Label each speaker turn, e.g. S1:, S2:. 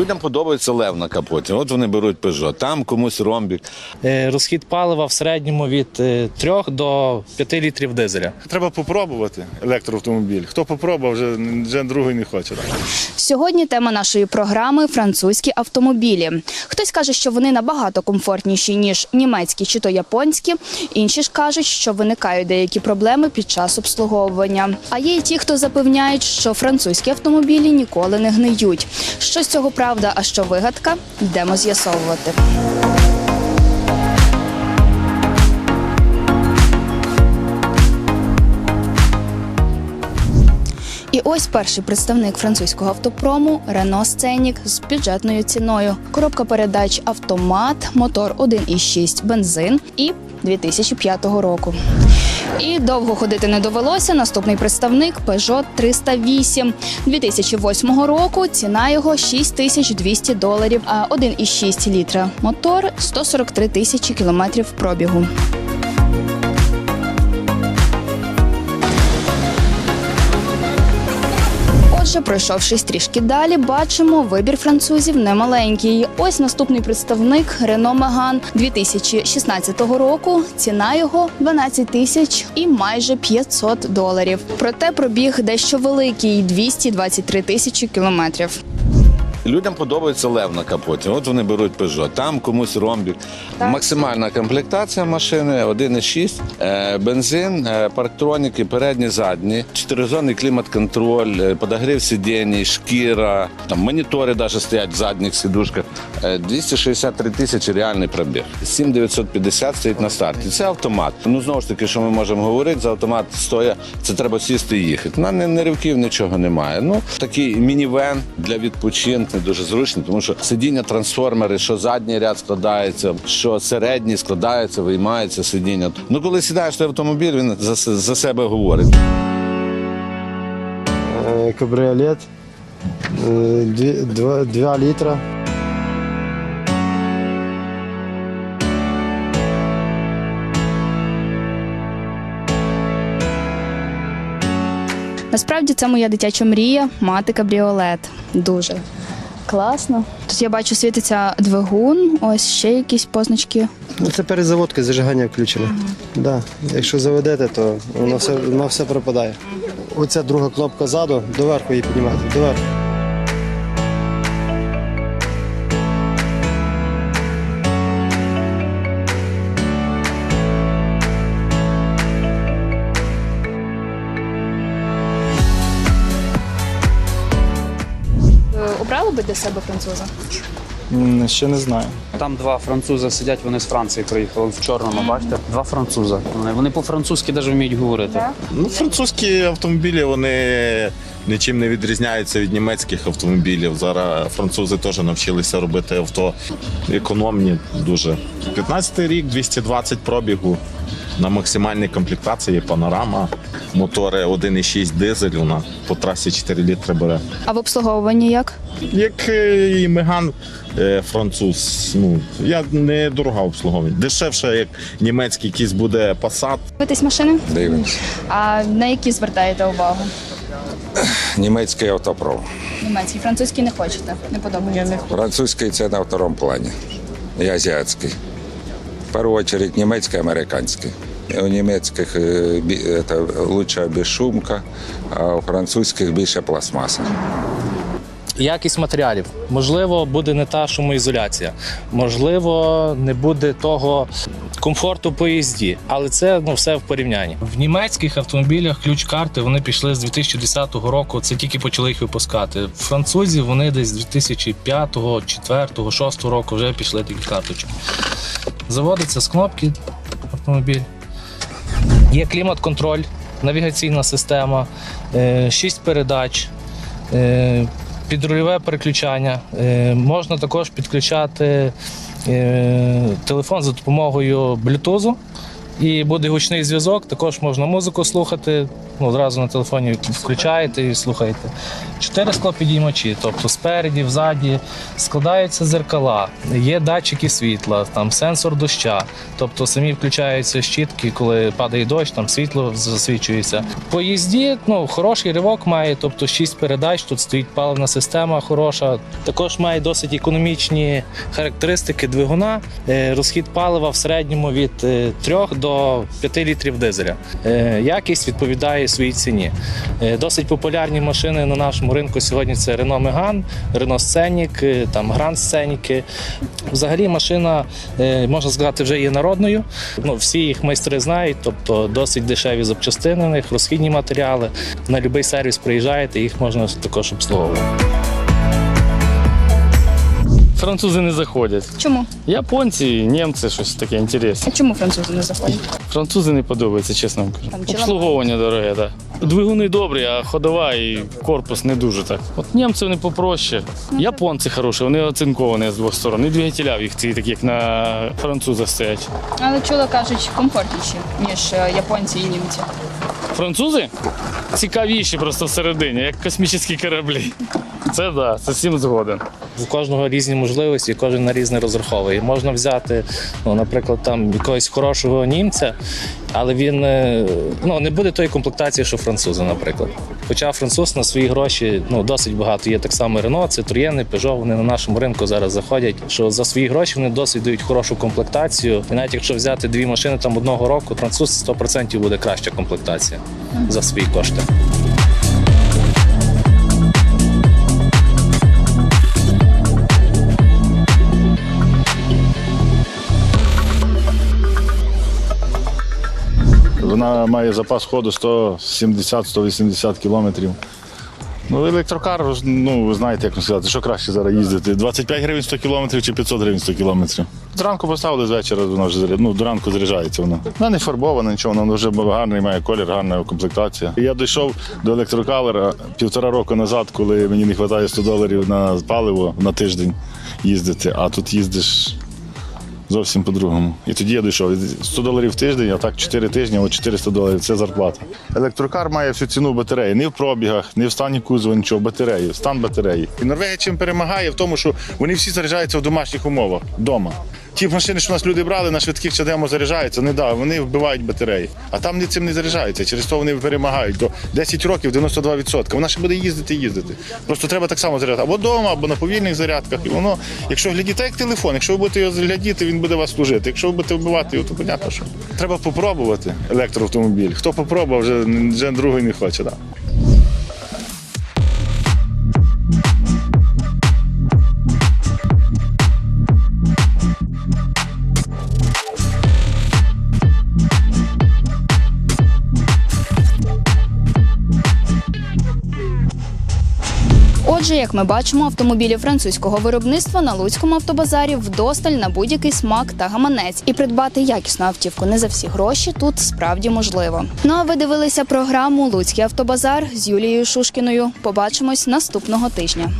S1: Людям подобається лев на капоті. От вони беруть Peugeot, там комусь ромбік.
S2: Е, Розхід палива в середньому від 3 до 5 літрів дизеля.
S3: Треба попробувати електроавтомобіль. Хто попробував, вже, вже другий не хоче.
S4: Сьогодні тема нашої програми французькі автомобілі. Хтось каже, що вони набагато комфортніші ніж німецькі чи то японські. Інші ж кажуть, що виникають деякі проблеми під час обслуговування. А є й ті, хто запевняють, що французькі автомобілі ніколи не гниють. Що з цього правда, а що вигадка? Йдемо з'ясовувати. І ось перший представник французького автопрому Renault Scenic з бюджетною ціною. Коробка передач автомат, мотор 1,6 бензин і 2005 року. І довго ходити не довелося. Наступний представник Peugeot 308 2008 року. Ціна його 6200 доларів, а 1,6 літра мотор 143 тисячі кілометрів пробігу. Отже, пройшовшись трішки далі, бачимо вибір французів немаленький. Ось наступний представник Renault Megane 2016 року. Ціна його 12 тисяч і майже 500 доларів. Проте пробіг дещо великий 223 тисячі кілометрів.
S1: Людям подобається лев на капоті. От вони беруть Peugeot, там комусь ромбік. Максимальна комплектація машини 1,6, е, бензин, е, парктроніки, передні, задні, чотиризонний клімат-контроль, е, подогрів сидінь, шкіра, там монітори навіть стоять в задніх сидушках. Е, 263 тисячі реальний пробіг. 7950 стоїть на старті. Це автомат. Ну знову ж таки, що ми можемо говорити, за автомат стоя, це треба сісти і їхати. На не ривків нічого немає. Ну такий мінівен для відпочинку дуже зручний, тому що сидіння трансформери, що задній ряд складається, що середній складається, виймається сидіння. Ну коли сідаєш в той автомобіль, він за, за себе говорить.
S5: Кабриолет, э, две- два, два литра.
S4: Насправді це моя дитяча мрія мати кабріолет. Дуже класно. Тут я бачу світиться двигун, ось ще якісь позначки.
S5: Ну, це перезаводки, зажигання включене. Да. Якщо заведете, то воно все, воно все пропадає. Оця друга кнопка ззаду, доверху її піднімати. Доверху.
S4: Для себе француза?
S6: М, Ще не знаю.
S7: Там два французи сидять, вони з Франції приїхали в чорному, бачите? Два французи. Вони, вони по-французьки навіть вміють говорити.
S3: Ну, французькі автомобілі вони нічим не відрізняються від німецьких автомобілів. Зараз французи теж навчилися робити авто економні дуже. 15 рік, 220 пробігу. На максимальній комплектації панорама, мотори 1,6 дизель, вона по трасі 4 літри бере.
S4: А в обслуговуванні як?
S3: Як е, і Меган е, француз, ну я не дорога обслуговування. Дешевше, як німецький якийсь буде Passat.
S4: Дивитесь машини?
S8: Дивимось.
S4: А на які звертаєте увагу?
S8: Німецький автопром.
S4: Німецький, французький не хочете, не подобається.
S8: Французький це на второму плані. І азіатський. В першу чергу німецький, американський. У німецьких е, це, лучша безшумка, а у французьких більше пластмаса.
S2: Якість матеріалів. Можливо, буде не та шумоізоляція, можливо, не буде того комфорту по їзді, але це ну все в порівнянні. В німецьких автомобілях ключ-карти вони пішли з 2010 року. Це тільки почали їх випускати. Французі вони десь з 2005, 2004, 6 року вже пішли такі карточки. Заводиться з кнопки автомобіль. Є клімат-контроль, навігаційна система, 6 передач. е, Підрульове переключання. Е, Можна також підключати е, телефон за допомогою Bluetooth І буде гучний зв'язок, також можна музику слухати. Ну, одразу на телефоні включаєте і слухаєте. Чотири склопідіймачі, тобто спереді, взаді, складаються зеркала, є датчики світла, там сенсор доща, тобто самі включаються щітки, коли падає дощ, там світло засвічується. По їзді ну, хороший ривок має, тобто 6 передач, тут стоїть паливна система хороша. Також має досить економічні характеристики двигуна. Е, Розхід палива в середньому від 3 до 5 літрів дизеля. Е, Якість відповідає своїй ціні. Е, Досить популярні машини на нашому ринку сьогодні це Renault Megane, Renault Scenic, е, там Grand Scenic. Взагалі машина, можна сказати, вже є народною. Ну, всі їх майстри знають, тобто досить дешеві запчастини, на них, розхідні матеріали. На будь-який сервіс приїжджаєте, їх можна також обслуговувати.
S9: Французи не заходять.
S4: Чому?
S9: Японці, німці, щось таке інтересне.
S4: А чому французи не заходять?
S9: Французи не подобається, чесно вам кажу.
S4: Там чи
S9: Обслуговування дороге, так. Двигуни добрі, а ходова і корпус не дуже так. От німці вони попроще. Японці хороші, вони оцинковані з двох сторон. І двигателя в їх ці такі, як на французах стоять.
S4: Але чула, кажуть, комфортніші, ніж е, японці і німці.
S9: Французи цікавіші просто всередині, як космічні кораблі. Це так, да, це всім згоден.
S2: У кожного різні можливості, кожен на різне розраховує. Можна взяти, ну, наприклад, там якогось хорошого німця, але він е, ну, не буде тої комплектації, що французи, наприклад. Хоча француз на свої гроші ну, досить багато. Є так само Рено, Citroën, Peugeot, вони на нашому ринку зараз заходять, що за свої гроші вони досить дають хорошу комплектацію. І навіть якщо взяти дві машини там одного року, француз 100% буде краща комплектація за свої кошти.
S10: Вона має запас ходу 170-180 кілометрів. Ну, електрокар, ну ви знаєте, як сказати, що краще зараз їздити. 25 гривень 100 кілометрів чи 500 гривень 100 кілометрів. Зранку поставили з вечора, вона вже ну, до заряджається вона. Вона не фарбована, нічого, вона вже гарний має колір, гарна комплектація. Я дійшов до електрокалера півтора року назад, коли мені не вистачає 100 доларів на паливо на тиждень їздити, а тут їздиш зовсім по-другому. І тоді я дійшов. 100 доларів в тиждень, а так 4 тижні, або 400 доларів це зарплата. Електрокар має всю ціну батареї. Не в пробігах, не в стані кузова, нічого, батареї, стан батареї. І Норвегія чим перемагає в тому, що вони всі заряджаються в домашніх умовах вдома. Ті машини, що у нас люди брали, на швидких чадемо заряджаються, не да, вони вбивають батареї. А там не цим не заряджаються. Через то вони перемагають. До 10 років 92%. Вона ще буде їздити їздити. Просто треба так само заряджати або вдома, або на повільних зарядках. І воно, якщо глядіти, як телефон, якщо ви будете його глядіти, він буде вас служити. Якщо ви будете вбивати його, то понятно, що треба попробувати електроавтомобіль. Хто попробував, вже, вже другий не хоче. Да.
S4: Отже, як ми бачимо, автомобілі французького виробництва на Луцькому автобазарі вдосталь на будь-який смак та гаманець. І придбати якісну автівку не за всі гроші тут справді можливо. Ну а ви дивилися програму Луцький автобазар з Юлією Шушкіною. Побачимось наступного тижня.